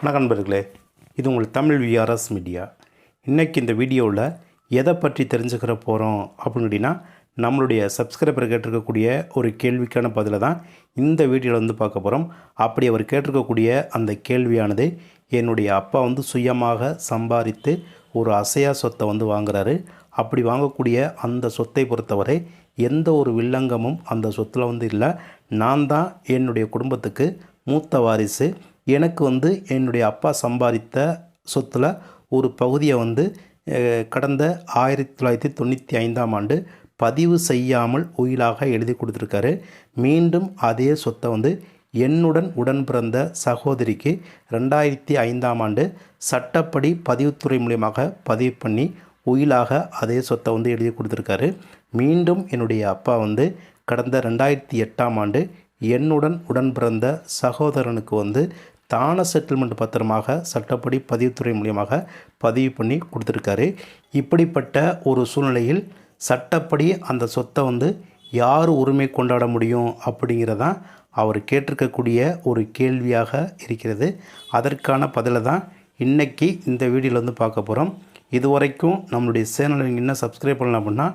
வணக்கம் நண்பர்களே இது உங்கள் தமிழ் விஆர்எஸ் மீடியா இன்றைக்கி இந்த வீடியோவில் எதை பற்றி தெரிஞ்சுக்கிற போகிறோம் அப்படின்னு கேட்டிங்கன்னா நம்மளுடைய சப்ஸ்கிரைபர் கேட்டிருக்கக்கூடிய ஒரு கேள்விக்கான பதிலை தான் இந்த வீடியோவில் வந்து பார்க்க போகிறோம் அப்படி அவர் கேட்டிருக்கக்கூடிய அந்த கேள்வியானது என்னுடைய அப்பா வந்து சுயமாக சம்பாதித்து ஒரு அசையா சொத்தை வந்து வாங்குறாரு. அப்படி வாங்கக்கூடிய அந்த சொத்தை பொறுத்தவரை எந்த ஒரு வில்லங்கமும் அந்த சொத்தில் வந்து இல்லை. நான் தான் என்னுடைய குடும்பத்துக்கு மூத்த வாரிசு. எனக்கு வந்து என்னுடைய அப்பா சம்பாதித்த சொத்தில் ஒரு பகுதியை வந்து கடந்த ஆயிரத்தி தொள்ளாயிரத்தி தொண்ணூற்றி ஐந்தாம் ஆண்டு பதிவு செய்யாமல் உயிலாக எழுதி கொடுத்துருக்காரு. மீண்டும் அதே சொத்தை வந்து என்னுடன் உடன் பிறந்த சகோதரிக்கு ரெண்டாயிரத்தி ஐந்தாம் ஆண்டு சட்டப்படி பதிவுத்துறை மூலியமாக பதிவு பண்ணி உயிலாக அதே சொத்தை வந்து எழுதி கொடுத்துருக்காரு. மீண்டும் என்னுடைய அப்பா வந்து கடந்த ரெண்டாயிரத்தி எட்டாம் ஆண்டு என்னுடன் உடன் பிறந்த சகோதரனுக்கு வந்து தான செட்டில்மெண்ட் பத்திரமாக சட்டப்படி பதிவுத்துறை மூலியமாக பதிவு பண்ணி கொடுத்துருக்காரு. இப்படிப்பட்ட ஒரு சூழ்நிலையில் சட்டப்படி அந்த சொத்தை வந்து யார் உரிமை கொண்டாட முடியும் அப்படிங்கிறதான் அவர் கேட்டிருக்கக்கூடிய ஒரு கேள்வியாக இருக்கிறது. அதற்கான பதிலை தான் இன்றைக்கி இந்த வீடியோவில் வந்து பார்க்க போகிறோம் இதுவரைக்கும் நம்மளுடைய சேனலை நீங்கள் இன்னும் சப்ஸ்கிரைப் பண்ணலாம் அப்படின்னா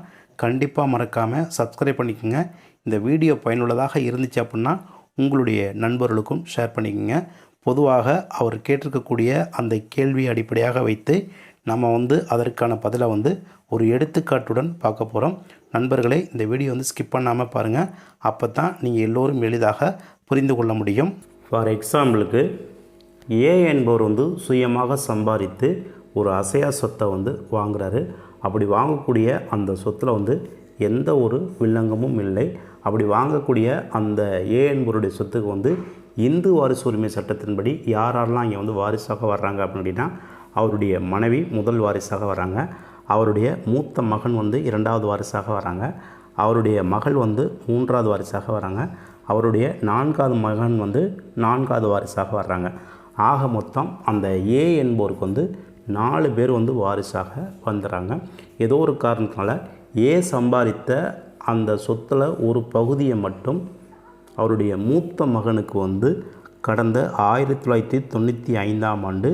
கண்டிப்பாக மறக்காமல் சப்ஸ்கிரைப் பண்ணிக்கோங்க. இந்த வீடியோ பயனுள்ளதாக இருந்துச்சு அப்படின்னா உங்களுடைய நண்பர்களுக்கும் ஷேர் பண்ணிக்கோங்க. பொதுவாக அவர் கேட்டிருக்கக்கூடிய அந்த கேள்வியை அடிப்படையாக வைத்து நம்ம வந்து அதற்கான பதிலை வந்து ஒரு எடுத்துக்காட்டுடன் பார்க்க போகிறோம் நண்பர்களே இந்த வீடியோ வந்து ஸ்கிப் பண்ணாமல் பாருங்கள் அப்போ தான் நீங்கள் எல்லோரும் எளிதாக புரிந்து கொள்ள முடியும். ஃபார் எக்ஸாம்பிளுக்கு ஏ என்பவர் வந்து சுயமாக சம்பாதித்து ஒரு அசையா சொத்தை வந்து வாங்குறாரு. அப்படி வாங்கக்கூடிய அந்த சொத்தில் வந்து எந்த ஒரு வில்லங்கமும் இல்லை. அப்படி வாங்கக்கூடிய அந்த ஏ என்பவருடைய சொத்துக்கு வந்து இந்து வாரிசு உரிமை சட்டத்தின்படி யார் யாரெல்லாம் இங்கே வந்து வாரிசாக வர்றாங்க அப்படின்னா அவருடைய மனைவி முதல் வாரிசாக வராங்க அவருடைய மூத்த மகன் வந்து இரண்டாவது வாரிசாக வராங்க அவருடைய மகள் வந்து மூன்றாவது வாரிசாக வராங்க அவருடைய நான்காவது மகன் வந்து நான்காவது வாரிசாக வர்றாங்க. ஆக மொத்தம் அந்த ஏ என்பவருக்கு வந்து நாலு பேர் வந்து வாரிசாக வந்துடுறாங்க ஏதோ ஒரு காரணத்தினால ஏ சம்பாதித்த அந்த சொத்தில் ஒரு பகுதியை மட்டும் அவருடைய மூத்த மகனுக்கு வந்து கடந்த ஆயிரத்தி தொள்ளாயிரத்தி தொண்ணூற்றி ஐந்தாம் ஆண்டு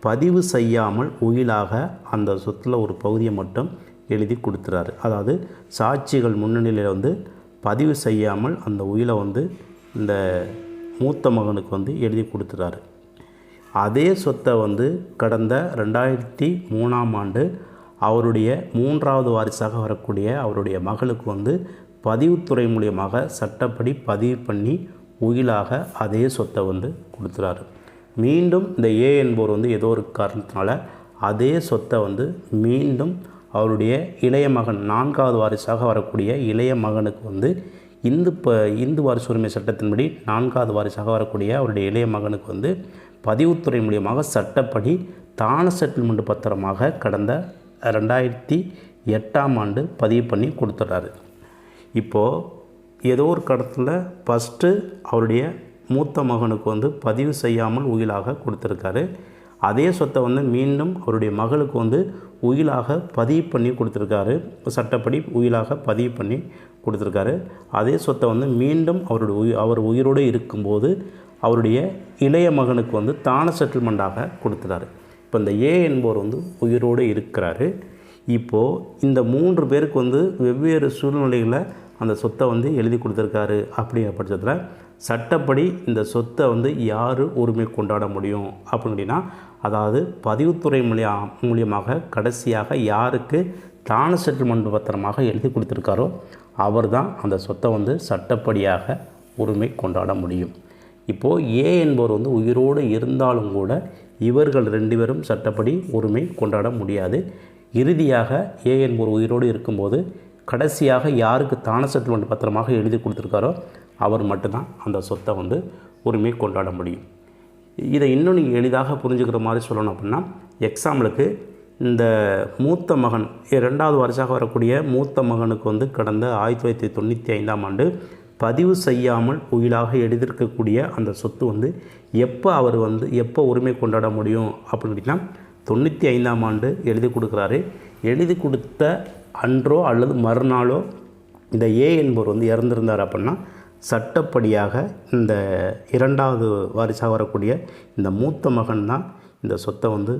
பதிவு செய்யாமல் உயிலாக அந்த சொத்தில் ஒரு பகுதியை மட்டும் எழுதி கொடுத்துறாரு. அதாவது சாட்சிகள் முன்னணியில் வந்து பதிவு செய்யாமல் அந்த உயிலை வந்து இந்த மூத்த மகனுக்கு வந்து எழுதி கொடுத்துறாரு. அதே சொத்தை வந்து கடந்த ரெண்டாயிரத்தி மூணாம் ஆண்டு அவருடைய மூன்றாவது வாரிசாக வரக்கூடிய அவருடைய மகளுக்கு வந்து பதிவுத்துறை மூலியமாக சட்டப்படி பதிவு பண்ணி உயிலாக அதே சொத்தை வந்து கொடுத்துறாரு. மீண்டும் இந்த ஏ என்பவர் வந்து ஏதோ ஒரு காரணத்தினால அதே சொத்தை வந்து மீண்டும் அவருடைய இளைய மகன் நான்காவது வாரிசாக வரக்கூடிய இளைய மகனுக்கு வந்து இந்து ப இந்து வாரிசு உரிமை சட்டத்தின்படி நான்காவது வாரிசாக வரக்கூடிய அவருடைய இளைய மகனுக்கு வந்து பதிவுத்துறை மூலியமாக சட்டப்படி தான செட்டில்மெண்ட் பத்திரமாக கடந்த ரெண்டாயிரத்தி எட்டாம் ஆண்டு பதிவு பண்ணி கொடுத்துட்றாரு இப்போது ஏதோ ஒரு கடத்தில் ஃபஸ்ட்டு அவருடைய மூத்த மகனுக்கு வந்து பதிவு செய்யாமல் உயிலாக கொடுத்துருக்காரு. அதே சொத்தை வந்து மீண்டும் அவருடைய மகளுக்கு வந்து உயிலாக பதிவு பண்ணி கொடுத்துருக்காரு. சட்டப்படி உயிலாக பதிவு பண்ணி கொடுத்துருக்காரு. அதே சொத்தை வந்து மீண்டும் அவருடைய உயிர் அவர் உயிரோடு இருக்கும்போது அவருடைய இளைய மகனுக்கு வந்து தான செட்டில்மெண்ட்டாக கொடுத்துறாரு. இப்போ இந்த ஏ என்பவர் வந்து உயிரோடு இருக்கிறாரு. இப்போது இந்த மூன்று பேருக்கு வந்து வெவ்வேறு சூழ்நிலைகளில் அந்த சொத்தை வந்து எழுதி கொடுத்துருக்காரு அப்படிங்கிற பட்சத்தில் சட்டப்படி இந்த சொத்தை வந்து யார் உரிமை கொண்டாட முடியும் அப்படின்னா அதாவது பதிவுத்துறை மூலியா மூலியமாக கடைசியாக யாருக்கு தான செட்டில்மெண்ட் பத்திரமாக எழுதி கொடுத்துருக்காரோ அவர் தான் அந்த சொத்தை வந்து சட்டப்படியாக உரிமை கொண்டாட முடியும். இப்போது ஏ என்பவர் வந்து உயிரோடு இருந்தாலும் கூட இவர்கள் ரெண்டு பேரும் சட்டப்படி உரிமை கொண்டாட முடியாது. இறுதியாக ஏஎன் ஒரு உயிரோடு இருக்கும்போது கடைசியாக யாருக்கு தான செட்டில்மெண்ட் பத்திரமாக எழுதி கொடுத்துருக்காரோ அவர் மட்டும்தான் அந்த சொத்தை வந்து உரிமை கொண்டாட முடியும். இதை இன்னும் நீங்கள் எளிதாக புரிஞ்சுக்கிற மாதிரி சொல்லணும் அப்படின்னா எக்ஸாம்பிளுக்கு இந்த மூத்த மகன் ரெண்டாவது வருஷமாக வரக்கூடிய மூத்த மகனுக்கு வந்து கடந்த ஆயிரத்தி தொள்ளாயிரத்தி தொண்ணூற்றி ஐந்தாம் ஆண்டு பதிவு செய்யாமல் உயிலாக எழுதியிருக்கக்கூடிய அந்த சொத்து வந்து எப்போ அவர் வந்து எப்போ உரிமை கொண்டாட முடியும் அப்படின்னு கேட்டிங்கன்னா தொண்ணூற்றி ஐந்தாம் ஆண்டு எழுதி கொடுக்குறாரு. எழுதி கொடுத்த அன்றோ அல்லது மறுநாளோ இந்த ஏ என்பவர் வந்து இறந்துருந்தார் அப்படின்னா சட்டப்படியாக இந்த இரண்டாவது வாரிசாக வரக்கூடிய இந்த மூத்த மகன் தான் இந்த சொத்தை வந்து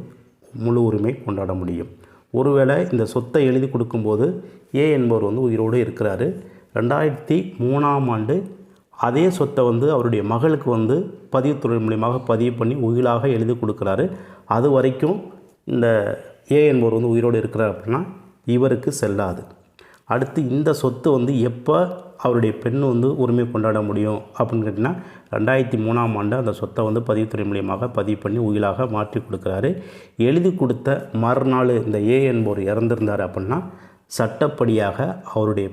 முழு உரிமை கொண்டாட முடியும். ஒருவேளை இந்த சொத்தை எழுதி கொடுக்கும்போது ஏ என்பவர் வந்து உயிரோடு இருக்கிறாரு. ரெண்டாயிரத்தி மூணாம் ஆண்டு அதே சொத்தை வந்து அவருடைய மகளுக்கு வந்து பதிவுத்துறை மூலியமாக பதிவு பண்ணி உயிலாக எழுதி கொடுக்குறாரு. அது வரைக்கும் இந்த ஏ என்பவர் வந்து உயிரோடு இருக்கிறார் அப்படின்னா இவருக்கு செல்லாது. அடுத்து இந்த சொத்து வந்து எப்போ அவருடைய பெண் வந்து உரிமை கொண்டாட முடியும் அப்படின்னு கேட்டிங்கன்னா ரெண்டாயிரத்தி மூணாம் ஆண்டு அந்த சொத்தை வந்து பதிவுத்துறை மூலியமாக பதிவு பண்ணி உயிலாக மாற்றி கொடுக்குறாரு. எழுதி கொடுத்த மறுநாள் இந்த ஏ என்பவர் இறந்திருந்தார் அப்படின்னா சட்டப்படியாக அவருடைய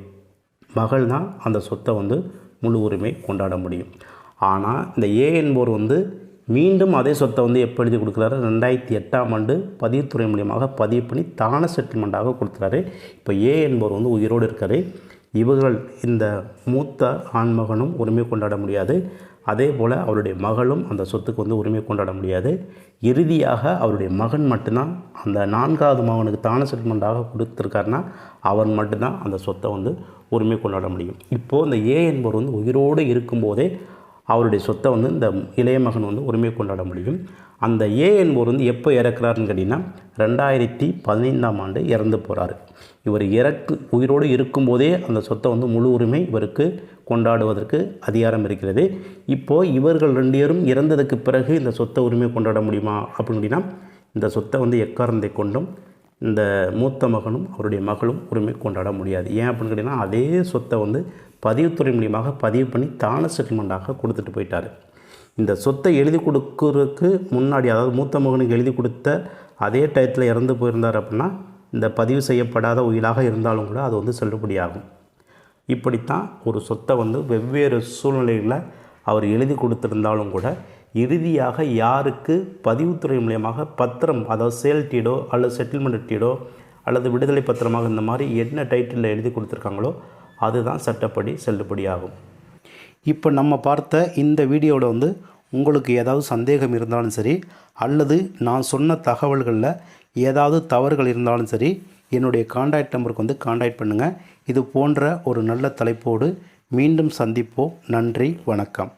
மகள் தான் அந்த சொத்தை வந்து முழு உரிமை கொண்டாட முடியும். ஆனால் இந்த ஏ என்பவர் வந்து மீண்டும் அதே சொத்தை வந்து எப்போ எழுதி கொடுக்குறாரு? ரெண்டாயிரத்தி எட்டாம் ஆண்டு பதிவுத்துறை மூலியமாக பதிவு பண்ணி தான செட்டில்மெண்ட்டாக கொடுக்குறாரு. இப்போ ஏ என்பவர் வந்து உயிரோடு இருக்காரு. இவர்கள் இந்த மூத்த ஆண்மகனும் உரிமை கொண்டாட முடியாது. அதே போல் அவருடைய மகளும் அந்த சொத்துக்கு வந்து உரிமை கொண்டாட முடியாது. இறுதியாக அவருடைய மகன் மட்டும்தான் அந்த நான்காவது மகனுக்கு தான செட்டில்மெண்ட்டாக கொடுத்துருக்காருன்னா அவன் மட்டும்தான் அந்த சொத்தை வந்து உரிமை கொண்டாட முடியும். இப்போது இந்த ஏ என்பவர் வந்து உயிரோடு இருக்கும்போதே அவருடைய சொத்தை வந்து இந்த இளைய மகன் வந்து உரிமை கொண்டாட முடியும். அந்த ஏ என்பவர் வந்து எப்போ இறக்குறாருன்னு கேட்டிங்கன்னா ரெண்டாயிரத்தி பதினைந்தாம் ஆண்டு இறந்து போகிறாரு இவர் இறக்கு உயிரோடு இருக்கும்போதே அந்த சொத்தை வந்து முழு உரிமை இவருக்கு கொண்டாடுவதற்கு அதிகாரம் இருக்கிறது. இப்போது இவர்கள் ரெண்டு பேரும் இறந்ததுக்கு பிறகு இந்த சொத்தை உரிமை கொண்டாட முடியுமா அப்படின்னு கேட்டிங்கன்னா இந்த சொத்தை வந்து எக்காரணத்தை கொண்டும் இந்த மூத்த மகனும் அவருடைய மகளும் உரிமை கொண்டாட முடியாது. ஏன் அப்படின்னு கேட்டிங்கன்னா அதே சொத்தை வந்து பதிவுத்துறை மூலியமாக பதிவு பண்ணி தான செட்டில்மெண்ட்டாக கொடுத்துட்டு போயிட்டார். இந்த சொத்தை எழுதி கொடுக்கறதுக்கு முன்னாடி அதாவது மூத்த மகனுக்கு எழுதி கொடுத்த அதே டயத்தில் இறந்து போயிருந்தார் அப்படின்னா இந்த பதிவு செய்யப்படாத உயிலாக இருந்தாலும் கூட அது வந்து செல்லுபடியாகும். இப்படித்தான் ஒரு சொத்தை வந்து வெவ்வேறு சூழ்நிலைகளில் அவர் எழுதி கொடுத்துருந்தாலும் கூட இறுதியாக யாருக்கு பதிவுத்துறை மூலியமாக பத்திரம் அதாவது சேல் டீடோ அல்லது செட்டில்மெண்ட் டீடோ அல்லது விடுதலை பத்திரமாக இந்த மாதிரி என்ன டைட்டிலில் எழுதி கொடுத்துருக்காங்களோ அதுதான் சட்டப்படி செல்லுபடியாகும். இப்போ நம்ம பார்த்த இந்த வீடியோவில் வந்து உங்களுக்கு ஏதாவது சந்தேகம் இருந்தாலும் சரி அல்லது நான் சொன்ன தகவல்களில் ஏதாவது தவறுகள் இருந்தாலும் சரி என்னுடைய காண்டாக்ட் நம்பருக்கு வந்து காண்டாக்ட் பண்ணுங்கள் இது போன்ற ஒரு நல்ல தலைப்போடு மீண்டும் சந்திப்போம். நன்றி வணக்கம்.